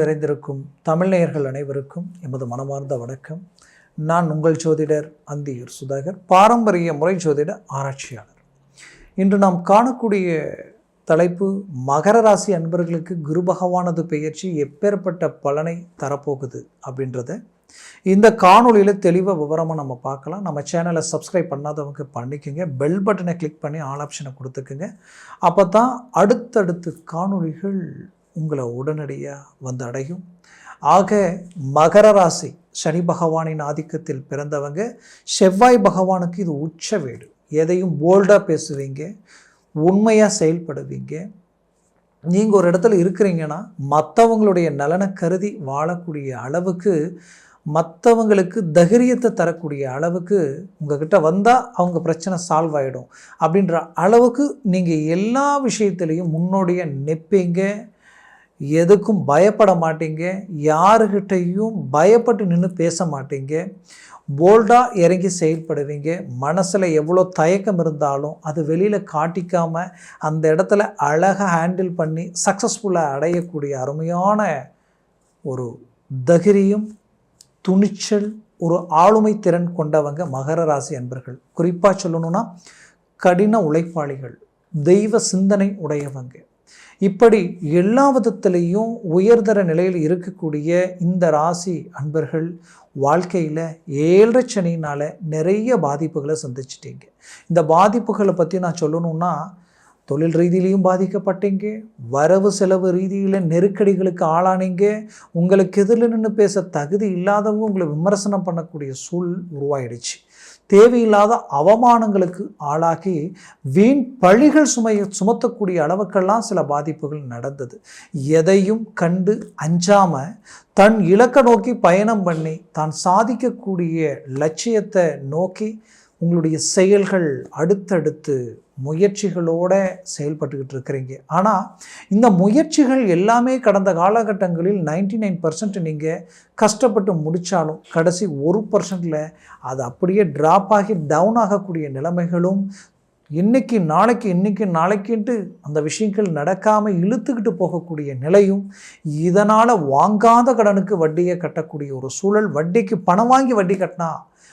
நிறைந்திருக்கும் தமிழ்நேயர்கள் அனைவருக்கும் எமது மனமார்ந்த வணக்கம். நான் உங்கள் ஜோதிடர் அந்தியூர் சுதாகர் பாரம்பரிய முறை ஜோதிட ஆராய்ச்சியாளர். இன்று நாம் காணக்கூடிய தலைப்பு மகர ராசி அன்பர்களுக்கு குரு பகவானது பெயர்ச்சி எப்பேற்பட்ட பலனை தரப்போகுது அப்படின்றத இந்த காணொலியில் தெளிவாக விவரமாக நம்ம பார்க்கலாம். நம்ம சேனலை சப்ஸ்கிரைப் பண்ணாதவங்க பண்ணிக்கோங்க. பெல் பட்டனை கிளிக் பண்ணி ஆல் ஆப்ஷனை கொடுத்துக்குங்க. அப்போ தான் அடுத்தடுத்து காணொளிகள் உங்களை உடனடியாக வந்து அடையும். ஆக மகர ராசி சனி பகவானின் ஆதிக்கத்தில் பிறந்தவங்க செவ்வாய் பகவானுக்கு இது உச்ச வீடு. எதையும் போல்டாக பேசுவீங்க உண்மையாக செயல்படுவீங்க. நீங்கள் ஒரு இடத்துல இருக்கிறீங்கன்னா மற்றவங்களுடைய நலனை கருதி வாழக்கூடிய அளவுக்கு மற்றவங்களுக்கு தைரியத்தை தரக்கூடிய அளவுக்கு உங்ககிட்ட வந்தால் அவங்க பிரச்சனை சால்வ் ஆகிடும் அப்படின்ற அளவுக்கு நீங்கள் எல்லா விஷயத்துலேயும் முன்னோடியாக நிற்பீங்க எதுக்கும் பயப்பட மாட்டீங்க. யாருக்கிட்டையும் பயப்பட்டு நின்று பேச மாட்டீங்க. போல்டாக இறங்கி செயல்படுவீங்க. மனசில் எவ்வளோ தயக்கம் இருந்தாலும் அது வெளியில் காட்டிக்காமல் அந்த இடத்துல அழகாக ஹேண்டில் பண்ணி சக்ஸஸ்ஃபுல்லாக அடையக்கூடிய அருமையான ஒரு தகிரியும் துணிச்சல் ஒரு ஆளுமை திறன் கொண்டவங்க மகர ராசி அன்பர்கள். குறிப்பாக சொல்லணும்னா கடின உழைப்பாளிகள் தெய்வ சிந்தனை உடையவங்க. இப்படி எல்லா விதத்திலையும் உயர்தர நிலையில் இருக்கக்கூடிய இந்த ராசி அன்பர்கள் வாழ்க்கையில் ஏழரை சனினால் நிறைய பாதிப்புகளை சந்திச்சிட்டீங்க. இந்த பாதிப்புகளை பற்றி நான் சொல்லணும்னா தொழில் ரீதியிலையும் பாதிக்கப்பட்டீங்க வரவு செலவு ரீதியில் நெருக்கடிகளுக்கு ஆளானீங்க உங்களுக்கு எதிரில் நின்று பேச தகுதி இல்லாதவங்க உங்களை விமர்சனம் பண்ணக்கூடிய சூழ் உருவாயிடுச்சு. தேவையில்லாத அவமானங்களுக்கு ஆளாகி வீண் பழிகள் சுமைய சுமத்தக்கூடிய அளவுக்கெல்லாம் சில பாதிப்புகள் நடந்தது. எதையும் கண்டு அஞ்சாம தன் இலக்க நோக்கி பயணம் பண்ணி தான் சாதிக்கக்கூடிய லட்சியத்தை நோக்கி உங்களுடைய செயல்கள் அடுத்தடுத்து முயற்சிகளோட செயல்பட்டுக்கிட்டு இருக்கிறீங்க. ஆனால் இந்த முயற்சிகள் எல்லாமே கடந்த காலகட்டங்களில் நைன்டி நைன் பர்சன்ட் நீங்கள் கஷ்டப்பட்டு முடித்தாலும் கடைசி ஒரு பர்சன்டில் அது அப்படியே ட்ராப் ஆகி டவுன் ஆகக்கூடிய நிலைமைகளும் இன்னைக்கு நாளைக்கு இன்னைக்கு நாளைக்குன்ட்டு அந்த விஷயங்கள் நடக்காமல் இழுத்துக்கிட்டு போகக்கூடிய நிலையும் இதனால் வாங்காத கடனுக்கு வட்டியை கட்டக்கூடிய ஒரு சூழல் வட்டிக்கு பணம் வாங்கி வட்டி கட்டினா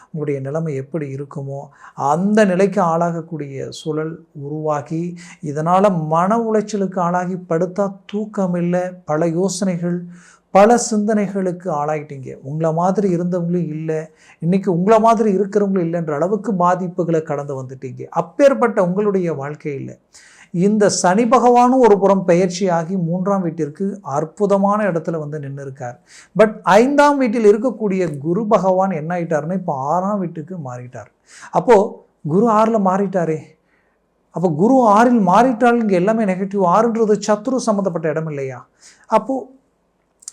உங்களுடைய நிலைமை எப்படி இருக்குமோ அந்த நிலைக்கு ஆளாகக்கூடிய சூழல் உருவாகி இதனால் மன உளைச்சலுக்கு ஆளாகி படுத்தா தூக்கம் இல்லை பல யோசனைகள் பல சிந்தனைகளுக்கு ஆளாயிட்டீங்க. உங்களை மாதிரி இருந்தவங்களும் இல்லை. இன்றைக்கி உங்களை மாதிரி இருக்கிறவங்களும் இல்லைன்ற அளவுக்கு பாதிப்புகளை கடந்து வந்துட்டீங்க. அப்பேற்பட்ட உங்களுடைய வாழ்க்கையில் இந்த சனி பகவானும் ஒரு புறம் பயிற்சி ஆகி மூன்றாம் வீட்டிற்கு அற்புதமான இடத்துல வந்து நின்று இருக்கார் பட் ஐந்தாம் வீட்டில் இருக்கக்கூடிய குரு பகவான் என்ன ஆயிட்டாருன்னா இப்போ ஆறாம் வீட்டுக்கு மாறிட்டார். அப்போது குரு ஆறில் மாறிட்டாரே. அப்போ குரு ஆறில் மாறிட்டால் இங்கே எல்லாமே நெகட்டிவ் ஆறுன்றது சத்ரு சம்மந்தப்பட்ட இடம் இல்லையா? அப்போது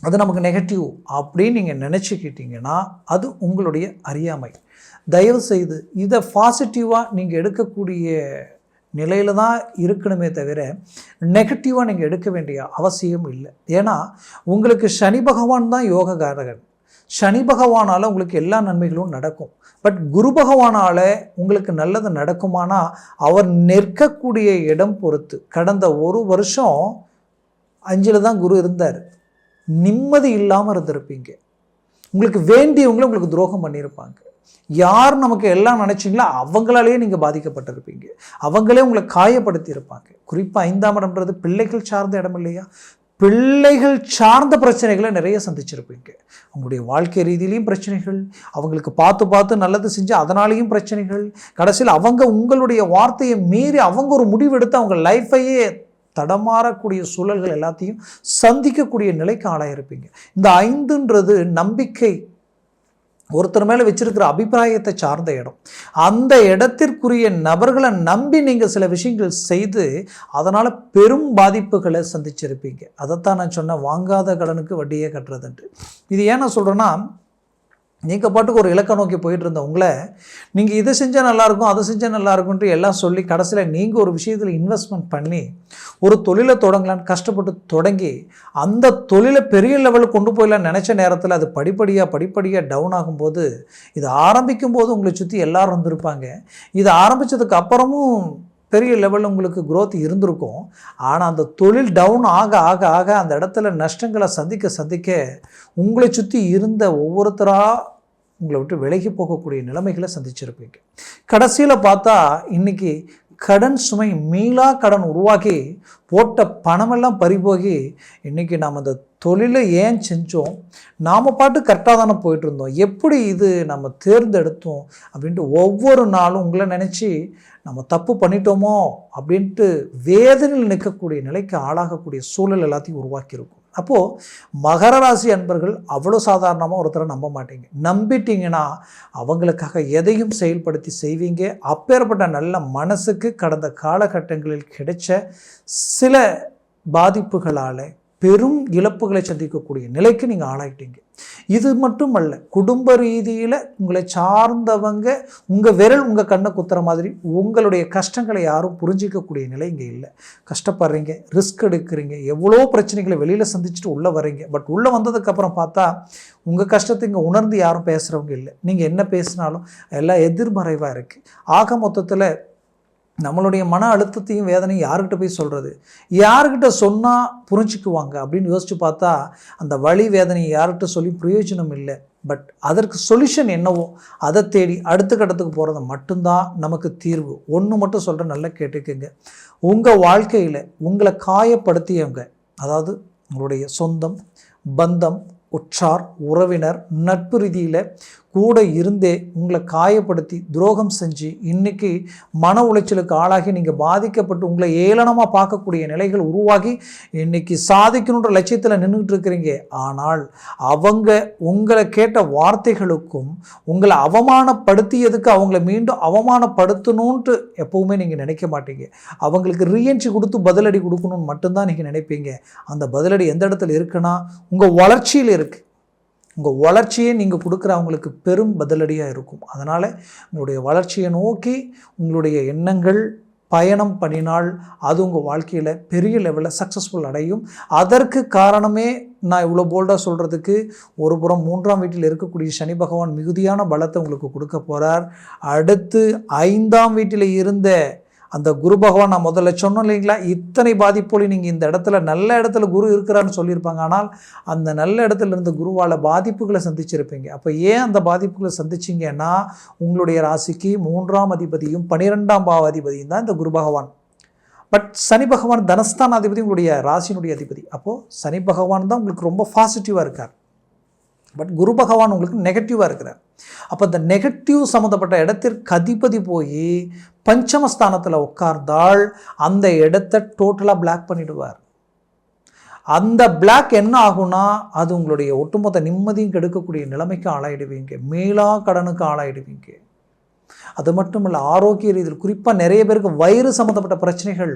அது நமக்கு நெகட்டிவ் அப்படின்னு நீங்கள் நினச்சிக்கிட்டீங்கன்னா அது உங்களுடைய அறியாமை. தயவு செய்து இதை பாசிட்டிவாக நீங்கள் எடுக்கக்கூடிய நிலையில் தான் இருக்கணுமே தவிர நெகட்டிவாக நீங்கள் எடுக்க வேண்டிய அவசியம் இல்லை. ஏன்னா உங்களுக்கு சனி பகவான் தான் யோககாரகன் சனி பகவானால் உங்களுக்கு எல்லா நன்மைகளும் நடக்கும். பட் குரு பகவானால் உங்களுக்கு நல்லது நடக்குமானா அவர் நிற்கக்கூடிய இடம் பொறுத்து கடந்த ஒரு வருஷம் அஞ்சில் தான் குரு இருந்தார். நிம்மதி இல்லாமல் இருந்திருப்பீங்க. உங்களுக்கு வேண்டியவங்களே உங்களுக்கு துரோகம் பண்ணியிருப்பாங்க. யார் நமக்கு எல்லாம் நினச்சிங்களோ அவங்களாலேயே நீங்கள் பாதிக்கப்பட்டிருப்பீங்க. அவங்களே உங்களை காயப்படுத்தி இருப்பாங்க குறிப்பாக ஐந்தாம் இடம்ன்றது பிள்ளைகள் சார்ந்த இடம் இல்லையா? பிள்ளைகள் சார்ந்த பிரச்சனைகளை நிறைய சந்திச்சிருப்பீங்க. அவங்களுடைய வாழ்க்கை ரீதியிலையும் பிரச்சனைகள் அவங்களுக்கு பார்த்து பார்த்து நல்லது செஞ்சு அதனாலேயும் பிரச்சனைகள். கடைசியில் அவங்க உங்களுடைய வார்த்தையை மீறி அவங்க ஒரு முடிவெடுத்து அவங்க லைஃப்பையே தடமாறக்கூடிய சூழல்கள் எல்லாத்தையும் சந்திக்கக்கூடிய நிலைக்கு ஆளாயிருப்பீங்க. இந்த ஐந்துன்றது நம்பிக்கை. ஒருத்தர் மேலே வச்சிருக்கிற அபிப்பிராயத்தை சார்ந்த இடம். அந்த இடத்திற்குரிய நபர்களை நம்பி நீங்கள் சில விஷயங்கள் செய்து அதனால் பெரும் பாதிப்புகளை சந்திச்சிருப்பீங்க. அதைத்தான் நான் சொன்னேன் வாங்காத கடனுக்கு வட்டியே கட்டுறதுன்ட்டு. இது ஏன் நான் சொல்கிறேன்னா நீங்கள் பாட்டுக்கு ஒரு இலக்கை நோக்கி போயிட்டு இருந்த உங்களை நீங்கள் இதை செஞ்சால் நல்லாயிருக்கும் அதை செஞ்சால் நல்லாயிருக்குன்ட்டு எல்லாம் சொல்லி கடைசியில் நீங்கள் ஒரு விஷயத்தில் இன்வெஸ்ட்மெண்ட் பண்ணி ஒரு தொழிலை தொடங்கலான்னு கஷ்டப்பட்டு தொடங்கி அந்த தொழிலை பெரிய லெவலுக்கு கொண்டு போயிடலாம் நினச்ச நேரத்தில் அது படிப்படியாக படிப்படியாக டவுன் ஆகும்போது இது ஆரம்பிக்கும் போது உங்களை சுற்றி எல்லோரும் வந்திருப்பாங்க. இது ஆரம்பித்ததுக்கு அப்புறமும் பெரிய லெவலில் உங்களுக்கு க்ரோத் இருந்திருக்கும். ஆனால் அந்த தொழில் டவுன் ஆக ஆக ஆக அந்த இடத்துல நஷ்டங்களை சந்திக்க சந்திக்க உங்களை சுற்றி இருந்த ஒவ்வொருத்தராக உங்களை விட்டு விலகி போகக்கூடிய நிலைமைகளை சந்திச்சிருப்பீங்க. கடைசியில் பார்த்தா இன்னைக்கு கடன் சுமை மீளா கடன் உருவாகி போட்ட பணமெல்லாம் பறிபோகி இன்றைக்கி நாம் அந்த தொழிலை ஏன் செஞ்சோம்? நாம் பாட்டு கரெக்டாக தானே போயிட்டுருந்தோம். எப்படி இது நம்ம தேர்ந்தெடுத்தோம் அப்படின்ட்டு ஒவ்வொரு நாளும் உங்களை நினச்சி நம்ம தப்பு பண்ணிட்டோமோ அப்படின்ட்டு வேதனையில் நிற்கக்கூடிய நிலைக்கு ஆளாகக்கூடிய சூழல் எல்லாத்தையும் உருவாக்கியிருக்கும். அப்போது மகர ராசி அன்பர்கள் அவ்வளோ சாதாரணமாக ஒருத்தரை நம்ப மாட்டீங்க. நம்பிட்டீங்கன்னா அவங்களுக்காக எதையும் செயல்படுத்தி செய்வீங்க. அப்பேற்பட்ட நல்ல மனசுக்கு கடந்த காலகட்டங்களில் கிடைச்ச சில பாதிப்புகளால் பெரும் இழப்புகளை சந்திக்கக்கூடிய நிலைக்கு நீங்கள் ஆளாயிட்டீங்க. இது மட்டும் அல்ல குடும்ப ரீதியில் உங்களை சார்ந்தவங்க உங்கள் விரல் உங்கள் கண்ணை குத்துற மாதிரி உங்களுடைய கஷ்டங்களை யாரும் புரிஞ்சிக்கக்கூடிய நிலை இங்கே இல்லை. கஷ்டப்படுறீங்க ரிஸ்க் எடுக்கிறீங்க எவ்வளோ பிரச்சனைகளை வெளியில் சந்திச்சுட்டு உள்ளே வரீங்க பட் உள்ளே வந்ததுக்கப்புறம் பார்த்தா உங்கள் கஷ்டத்தை இங்கே உணர்ந்து யாரும் பேசுகிறவங்க இல்லை. நீங்கள் என்ன பேசினாலும் எல்லாம் எதிர்மறைவாக இருக்குது ஆக மொத்தத்தில் நம்மளுடைய மன அழுத்தத்தையும் வேதனையும் யார்கிட்ட போய் சொல்கிறது யார்கிட்ட சொன்னால் புரிஞ்சுக்குவாங்க அப்படின்னு யோசித்து பார்த்தா அந்த வழி வேதனையை யார்கிட்ட சொல்லி பிரயோஜனம் இல்லை. பட் அதற்கு சொல்யூஷன் என்னவோ அதை தேடி அடுத்த கட்டத்துக்கு போகிறது மட்டும்தான் நமக்கு தீர்வு. ஒன்று மட்டும் சொல்கிறேன் நல்லா கேட்டுக்கோங்க. உங்கள் வாழ்க்கையில் உங்களை காயப்படுத்தியவங்க அதாவது உங்களுடைய சொந்தம் பந்தம் உற்றார் உறவினர் நட்பு ரீதியில் கூட இருந்தே உங்களை காயப்படுத்தி துரோகம் செஞ்சு இன்னைக்கு மன உளைச்சலுக்கு ஆளாகி நீங்கள் பாதிக்கப்பட்டு உங்களை ஏளனமாக பார்க்கக்கூடிய நிலைகள் உருவாகி இன்னைக்கு சாதிக்கணுன்ற லட்சியத்தில் நின்றுட்டு இருக்கிறீங்க. ஆனால் அவங்க உங்களை கேட்ட வார்த்தைகளுக்கும் உங்களை அவமானப்படுத்தியதுக்கு அவங்கள மீண்டும் அவமானப்படுத்தணுன்ட்டு எப்பவுமே நீங்கள் நினைக்க மாட்டீங்க. அவங்களுக்கு ரீஎன்ட்ரி கொடுத்து பதிலடி கொடுக்கணும்னு மட்டும்தான் நீங்கள் நினைப்பீங்க. அந்த பதிலடி எந்த இடத்துல இருக்குன்னா உங்கள் வளர்ச்சியில் இருக்குது உங்கள் வளர்ச்சியை நீங்கள் கொடுக்குற அவங்களுக்கு பெரும் பதிலடியாக இருக்கும். அதனால் உங்களுடைய வளர்ச்சியை நோக்கி உங்களுடைய எண்ணங்கள் பயணம் பண்ணினால் அது உங்கள் வாழ்க்கையில் பெரிய லெவலில் சக்ஸஸ்ஃபுல் அடையும். அதற்கு காரணமே நான் இவ்வளோ போல்டாக சொல்கிறதுக்கு ஒரு புறம் மூன்றாம் வீட்டில் இருக்கக்கூடிய சனி பகவான் மிகுதியான பலத்தை உங்களுக்கு கொடுக்க போகிறார் அடுத்து ஐந்தாம் வீட்டில் இருந்த அந்த குரு பகவான் நான் முதல்ல சொன்னோம் இல்லைங்களா? இத்தனை பாதிப்போலி நீங்கள் இந்த இடத்துல நல்ல இடத்துல குரு இருக்கிறான்னு சொல்லியிருப்பாங்க. ஆனால் அந்த நல்ல இடத்துல இருந்த குருவால் பாதிப்புகளை சந்திச்சிருப்பீங்க. அப்போ ஏன் அந்த பாதிப்புகளை சந்திச்சிங்கன்னா உங்களுடைய ராசிக்கு மூன்றாம் அதிபதியும் பன்னிரெண்டாம் பாவ அதிபதியும் தான் இந்த குரு பகவான். பட் சனி பகவான் தனஸ்தான அதிபதி உங்களுடைய ராசியினுடைய அதிபதி. அப்போது சனி பகவான் தான் உங்களுக்கு ரொம்ப பாசிட்டிவாக இருக்கார். பட் குரு பகவான் உங்களுக்கு நெகட்டிவாக இருக்கிறார். அப்போ இந்த நெகட்டிவ் சம்மந்தப்பட்ட இடத்திற்கு அதிபதி போய் பஞ்சமஸ்தானத்தில் உட்கார்ந்தால் அந்த இடத்த டோட்டலாக பிளாக் பண்ணிடுவார். அந்த பிளாக் என்ன ஆகும்னா அது உங்களுடைய ஒட்டுமொத்த நிம்மதியும் கெடுக்கக்கூடிய நிலைமைக்கு ஆளாயிடுவீங்க. மேலா கடனுக்கு ஆளாயிடுவீங்க. அது மட்டும் இல்லை ஆரோக்கிய ரீதியில் குறிப்பாக நிறைய பேருக்கு வயிறு சம்மந்தப்பட்ட பிரச்சனைகள்.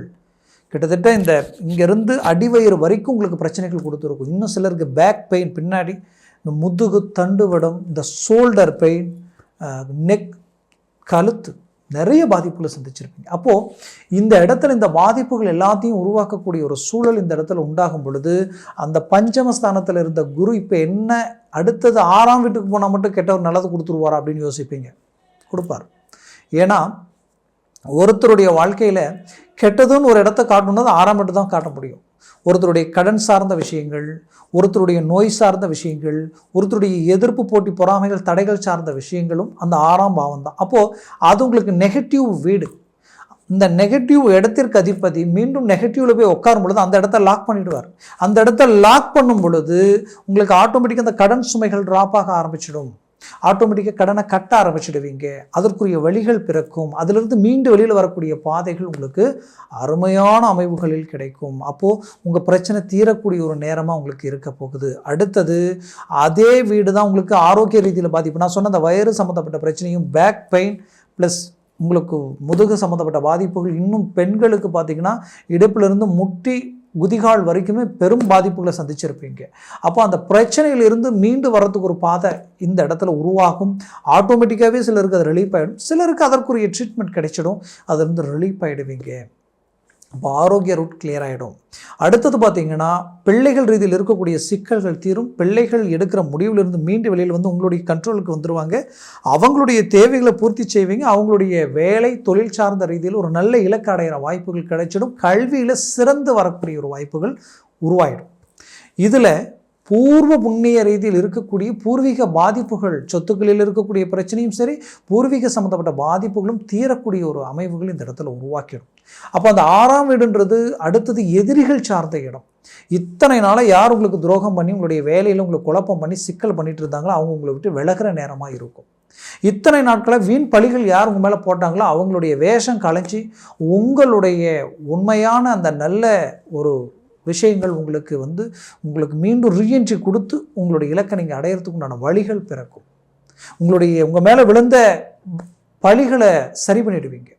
கிட்டத்தட்ட இந்த இங்கேருந்து அடிவயிறு வரைக்கும் உங்களுக்கு பிரச்சனைகள் கொடுத்துருக்கும். இன்னும் சிலருக்கு பேக் பெயின் பின்னாடி இந்த முதுகு தண்டுவடம் இந்த ஷோல்டர் பெயின் நெக் கழுத்து நிறைய பாதிப்புகளை சந்திச்சிருப்பீங்க. அப்போது இந்த இடத்துல இந்த பாதிப்புகள் எல்லாத்தையும் உருவாக்கக்கூடிய ஒரு சூழல் இந்த இடத்துல உண்டாகும் பொழுது அந்த பஞ்சமஸ்தானத்தில் இருந்த குரு இப்போ என்ன அடுத்தது ஆறாம் வீட்டுக்கு போனால் மட்டும் கெட்டவர் நல்லது கொடுத்துருவாரா அப்படின்னு யோசிப்பீங்க. கொடுப்பார். ஏன்னா ஒருத்தருடைய வாழ்க்கையில் கெட்டதுன்னு ஒரு இடத்த காட்டணுன்னா ஆறாம் வீட்டு தான் காட்ட முடியும். ஒருத்தருடைய கடன் சார்ந்த விஷயங்கள் ஒருத்தருடைய நோய் சார்ந்த விஷயங்கள் ஒருத்தருடைய எதிர்ப்பு போட்டி பொறாமைகள் தடைகள் சார்ந்த விஷயங்களும் அந்த ஆறாம் பாவம் தான். அப்போது அது உங்களுக்கு நெகட்டிவ் வீடு. இந்த நெகட்டிவ் இடத்திற்கு அதிபதி மீண்டும் நெகட்டிவில் போய் உட்காரும் பொழுது அந்த இடத்த லாக் பண்ணிவிடுவார் அந்த இடத்த லாக் பண்ணும் பொழுது உங்களுக்கு ஆட்டோமேட்டிக்காக அந்த கடன் சுமைகள் ட்ராப் ஆக ஆரம்பிச்சிடும். ஆட்டோமேட்டிக்காக கடனை கட்ட ஆரம்பிச்சிடுவீங்க. அதற்குரிய வழிகள் பிறக்கும். அதிலிருந்து மீண்டு வெளியில் வரக்கூடிய பாதைகள் உங்களுக்கு அருமையான அமைவுகளில் கிடைக்கும். அப்போது உங்கள் பிரச்சனை தீரக்கூடிய ஒரு நேரமாக உங்களுக்கு இருக்க போகுது. அடுத்தது அதே வீடு தான் உங்களுக்கு ஆரோக்கிய ரீதியில் பாதிப்பு. நான் சொன்ன அந்த வயிறு சம்மந்தப்பட்ட பிரச்சனையும் பேக் பெயின் ப்ளஸ் உங்களுக்கு முதுகு சம்மந்தப்பட்ட பாதிப்புகள் இன்னும் பெண்களுக்கு பார்த்தீங்கன்னா இடுப்பிலிருந்து முட்டி குதிகால் வரைக்குமே பெரும் பாதிப்புகளை சந்திச்சிருப்பீங்க. அப்போ அந்த பிரச்சனையிலிருந்து மீண்டு வர்றதுக்கு ஒரு பாதை இந்த இடத்துல உருவாகும். ஆட்டோமேட்டிக்காகவே சிலருக்கு அது ரிலீஃப் ஆகிடும் சிலருக்கு அதற்குரிய ட்ரீட்மெண்ட் கிடைச்சிடும். அதுலேருந்து ரிலீஃப் ஆகிடுவீங்க அப்போ ஆரோக்கிய ரூட் கிளியர் ஆகிடும் அடுத்தது பார்த்தீங்கன்னா பிள்ளைகள் ரீதியில் இருக்கக்கூடிய சிக்கல்கள் தீரும். பிள்ளைகள் எடுக்கிற முடிவிலிருந்து மீண்டு வெளியில் வந்து உங்களுடைய கண்ட்ரோலுக்கு வந்துருவாங்க. அவங்களுடைய தேவைகளை பூர்த்தி செய்வீங்க. அவங்களுடைய வேலை தொழில் சார்ந்த ரீதியில் ஒரு நல்ல இலக்கு அடைகிற வாய்ப்புகள் கிடைச்சிடும். கல்வியில் சிறந்து வரக்கூடிய ஒரு வாய்ப்புகள் உருவாயிடும். இதில் பூர்வ புண்ணிய ரீதியில் இருக்கக்கூடிய பூர்வீக பாதிப்புகள் சொத்துக்களில் இருக்கக்கூடிய பிரச்சனையும் சரி பூர்வீக சம்மந்தப்பட்ட பாதிப்புகளும் தீரக்கூடிய ஒரு அமைவுகள் இந்த இடத்துல உருவாக்கிடும். அப்போ அந்த ஆறாம் வீடுன்றது அடுத்தது எதிரிகள் சார்ந்த இடம். இத்தனை நாளாக யார் உங்களுக்கு துரோகம் பண்ணி உங்களுடைய வேலையில் உங்களுக்கு குழப்பம் பண்ணி சிக்கல் பண்ணிட்டு இருந்தாங்களோ அவங்க உங்களை விட்டு விலகிற நேரமாக இருக்கும். இத்தனை நாட்களை வீண் பழிகள் யார் உங்கள் மேலே போட்டாங்களோ அவங்களுடைய வேஷம் கலைஞ்சி உங்களுடைய உண்மையான அந்த நல்ல ஒரு விஷயங்கள் உங்களுக்கு வந்து உங்களுக்கு மீண்டும் ரீஎன்ட்ரி கொடுத்து உங்களுடைய இலக்கை நீங்கள் அடையிறதுக்கு உண்டான வழிகள் பிறக்கும். உங்களுடைய உங்கள் மேலே விழுந்த பழிகளை சரி பண்ணிடுவீங்க.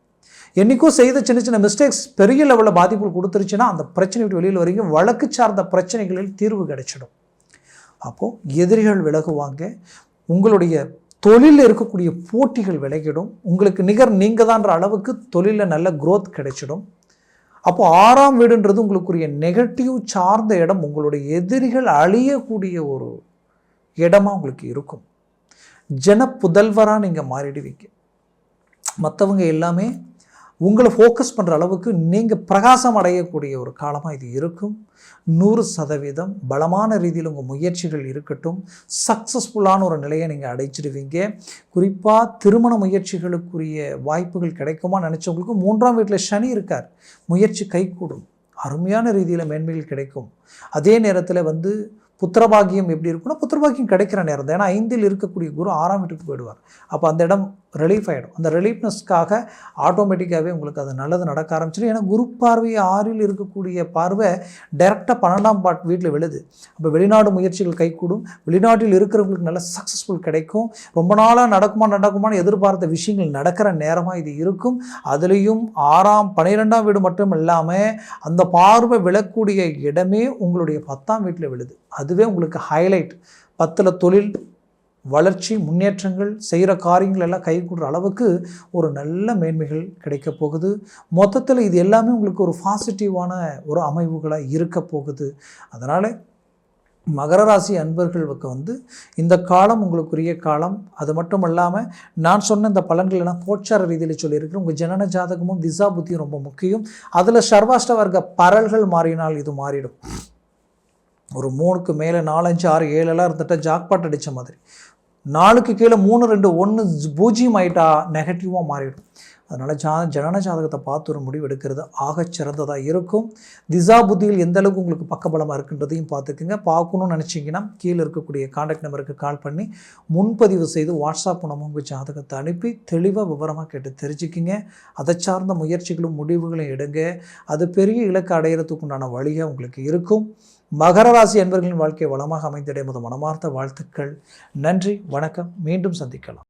என்றைக்கோ செய்த சின்ன சின்ன மிஸ்டேக்ஸ் பெரிய லெவலில் பாதிப்புகள் கொடுத்துருச்சுன்னா அந்த பிரச்சனை விட்டு வெளியில் வரீங்க வழக்கு சார்ந்த பிரச்சனைகளில் தீர்வு கிடைச்சிடும். அப்போது எதிரிகள் விலகுவாங்க. உங்களுடைய தொழிலில் இருக்கக்கூடிய போட்டிகள் விலகிடும். உங்களுக்கு நிகர் நீங்கள் தான்ற அளவுக்கு தொழிலில் நல்ல குரோத் கிடைச்சிடும். அப்போது ஆறாம் வீடுன்றது உங்களுக்குரிய நெகட்டிவ் சார்ந்த இடம் உங்களுடைய எதிரிகள் அழியக்கூடிய ஒரு இடமா உங்களுக்கு இருக்கும். ஜன புதல்வராக நீங்கள் மாறிடுவீங்க. மற்றவங்க எல்லாமே உங்களை ஃபோக்கஸ் பண்ணுற அளவுக்கு நீங்கள் பிரகாசம் அடையக்கூடிய ஒரு காலமாக இது இருக்கும். நூறு சதவீதம் பலமான ரீதியில் உங்கள் முயற்சிகள் இருக்கட்டும். சக்ஸஸ்ஃபுல்லான ஒரு நிலையை நீங்கள் அடைச்சிடுவீங்க குறிப்பாக திருமண முயற்சிகளுக்குரிய வாய்ப்புகள் கிடைக்குமா நினச்சவங்களுக்கு மூன்றாம் வீட்டில் சனி இருக்கார். முயற்சி கைகூடும். அருமையான ரீதியில் மேன்மைகள் கிடைக்கும். அதே நேரத்தில் வந்து புத்திரபாகியம் எப்படி இருக்குன்னா புத்திரபாகியம் கிடைக்கிற நேரம் தான். ஏன்னா ஐந்தில் இருக்கக்கூடிய குரு ஆறாம் வீட்டுக்கு போயிடுவார். அப்போ அந்த இடம் ரிலீஃப் ஆகிடும் அந்த ரிலீஃப்னஸ்க்காக ஆட்டோமேட்டிக்காகவே உங்களுக்கு அது நல்லது நடக்க ஆரம்பிச்சிடும். ஏன்னா குரு பார்வை ஆறில் இருக்கக்கூடிய பார்வை டைரெக்டாக பன்னெண்டாம் பாட் வீட்டில் விழுது. அப்போ வெளிநாடு முயற்சிகள் கைகூடும். வெளிநாட்டில் இருக்கிறவங்களுக்கு நல்ல சக்ஸஸ்ஃபுல் கிடைக்கும். ரொம்ப நாளாக நடக்குமா நடக்குமான்னு எதிர்பார்த்த விஷயங்கள் நடக்கிற நேரமாக இது இருக்கும். அதுலேயும் ஆறாம் பன்னிரெண்டாம் வீடு மட்டும் இல்லாமல் அந்த பார்வை விழக்கூடிய இடமே உங்களுடைய பத்தாம் வீட்டில் விழுது. அதுவே உங்களுக்கு ஹைலைட் பத்தில் தொழில் வளர்ச்சி முன்னேற்றங்கள் செய்கிற காரியங்கள் எல்லாம் கைகூடுற அளவுக்கு ஒரு நல்ல மேன்மைகள் கிடைக்க போகுது. மொத்தத்தில் இது எல்லாமே உங்களுக்கு ஒரு பாசிட்டிவான ஒரு அமைவுகளாக இருக்க போகுது. அதனால் மகர ராசி அன்பர்களுக்கு வந்து இந்த காலம் உங்களுக்குரிய காலம். அது மட்டும் இல்லாமல் நான் சொன்ன இந்த பலன்கள் எல்லாம் கோச்சார ரீதியில் சொல்லியிருக்கிறேன். உங்கள் ஜனன ஜாதகமும் திசா புத்தியும் ரொம்ப முக்கியம். அதில் சர்வாஷ்ட வர்க்க பரல்கள் மாறினால் இது மாறிடும். ஒரு மூணுக்கு மேலே நாலஞ்சு ஆறு ஏழெல்லாம் இருந்துட்டால் ஜாக்பாட் அடித்த மாதிரி. நாலுக்கு கீழே மூணு ரெண்டு ஒன்று பூஜ்ஜியம் ஆகிட்டா நெகட்டிவாக மாறிடும். அதனால் ஜா ஜனன ஜாதகத்தை பார்த்து ஒரு முடிவு எடுக்கிறது ஆகச் சிறந்ததாக இருக்கும். திசா புத்தியில் எந்த அளவுக்கு உங்களுக்கு பக்கபலமாக இருக்குன்றதையும் பார்த்துக்குங்க. பார்க்கணும்னு நினச்சிங்கன்னா கீழே இருக்கக்கூடிய காண்டாக்ட் நம்பருக்கு கால் பண்ணி முன்பதிவு செய்து வாட்ஸ்அப் மூலமாக உங்கள் ஜாதகத்தை அனுப்பி தெளிவாக விவரமாக கேட்டு தெரிஞ்சுக்கிங்க. அதை சார்ந்த முயற்சிகளும் முடிவுகளும் எடுங்க. அது பெரிய இலக்கு அடையிறதுக்கு உண்டான வழியாக உங்களுக்கு இருக்கும். மகர ராசி என்பர்களின் வாழ்க்கை வளமாக அமைந்திட மனமார்ந்த வாழ்த்துக்கள். நன்றி வணக்கம். மீண்டும் சந்திக்கலாம்.